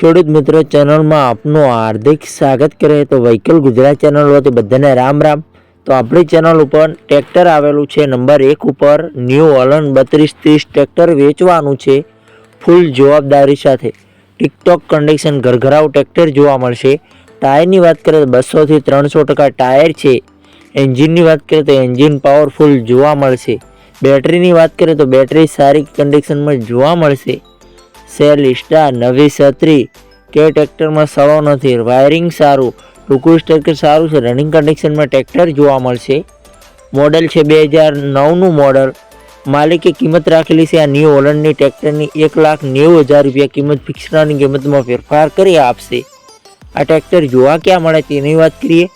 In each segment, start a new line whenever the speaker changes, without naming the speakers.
ખેડૂત મિત્ર ચેનલમાં આપનું હાર્દિક સ્વાગત કરે તો વ્હીકલ ગુજરાત ચેનલ વતી બધાને રામ રામ. તો આપણી ચેનલ ઉપર ટ્રેક્ટર આવેલું છે. નંબર એક ઉપર ન્યૂ ઓલન બત્રીસ ત્રીસ ટ્રેક્ટર વેચવાનું છે. ફૂલ જવાબદારી સાથે. ટિકટોક કન્ડિશન ઘરઘરાવ ટ્રેક્ટર જોવા મળશે. ટાયરની વાત કરીએ તો બસોથી ત્રણસો ટકા ટાયર છે. એન્જિનની વાત કરીએ તો એન્જિન પાવરફુલ જોવા મળશે. બેટરીની વાત કરીએ તો બેટરી સારી કન્ડિશનમાં જોવા મળશે. સેલ સ્ટાર નવી છત્રી. કે ટ્રેક્ટરમાં સળો નથી, વાયરિંગ સારું. ટૂંકું ટ્રેક્ટર સારું છે રનિંગ કન્ડિશનમાં ટ્રેક્ટર જોવા મળશે. મોડલ છે બે હજાર નવનું મોડલ. માલિકે કિંમત રાખેલી છે આ ન્યૂ હોલન્ડની ટ્રેક્ટરની એક લાખ નેવું હજાર રૂપિયા કિંમત ફિક્સરની કિંમતમાં ફેરફાર કરી આપશે. આ ટ્રેક્ટર જોવા ક્યાં મળે તેની વાત કરીએ?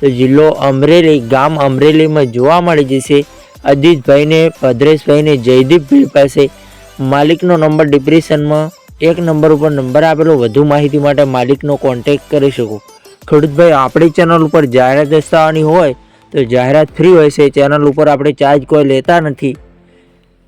તો જિલ્લો અમરેલી, ગામ અમરેલીમાં જોવા મળી જશે. અજીતભાઈને, ભદ્રેશભાઈને, જયદીપભાઈ પાસે માલિકનો નંબર ડિપ્રેશનમાં, એક નંબર ઉપર નંબર આપેલો, વધુ માહિતી માટે માલિકનો કોન્ટેક્ટ કરી શકો. ખેડૂતભાઈ, આપણી ચેનલ ઉપર જાહેરાત દસ્તાવાની હોય, તો જાહેરાત ફ્રી હોય છે ચેનલ ઉપર આપણે ચાર્જ કોઈ લેતા નથી.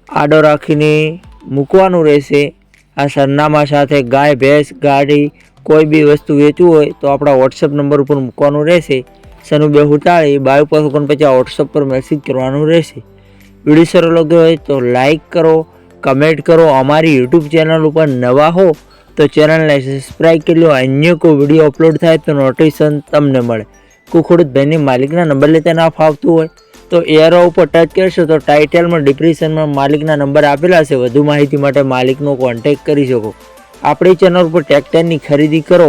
આડો રાખીને મૂકવાનું રહેશે. આ સરનામા સાથે ગાય, ભેંસ, ગાડી, કોઈ બી વસ્તુ વેચવું હોય, તો આપણા વોટ્સઅપ નંબર ઉપર મૂકવાનું રહેશે. સનુ બે હુટાળી બાયો પર ઓગણપચાસ વોટ્સઅપ પર મેસેજ કરવાનું રહેશે. વીડિયો સારો લાગ્યો હોય તો લાઈક કરો કમેન્ટ કરો. અમારી યુટ્યુબ ચેનલ ઉપર નવા હો તો ચેનલને સબસ્ક્રાઈબ કરી લો. અન્ય કોઈ વીડિયો અપલોડ થાય તો નોટિફિકેશન તમને મળે. કોઈ ખેડૂત ભાઈની માલિકના નંબર લેતા ના ફાવતું હોય તો એરો ઉપર ટચ કરશો તો ટાઇટલમાં ડિપ્રેશનમાં માલિકના નંબર આપેલા છે. વધુ માહિતી માટે માલિકનો કોન્ટેક્ટ કરી શકો. આપણી ચેનલ ઉપર ટ્રેક્ટરની ખરીદી કરો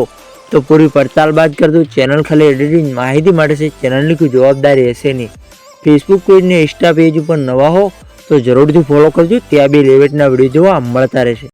તો પૂરી પડતાલ બાદ કરજો ચેનલ ખાલી એડિટિંગ માહિતી માટે છે. ચેનલની કોઈ જવાબદારી હશે નહીં. ફેસબુક પેજને ઇન્સ્ટા પેજ ઉપર નવા હો તો જરૂરથી ફોલો કરજો. ત્યાં બી રેવેટના વીડિયો જોવા મળતા રહેશે.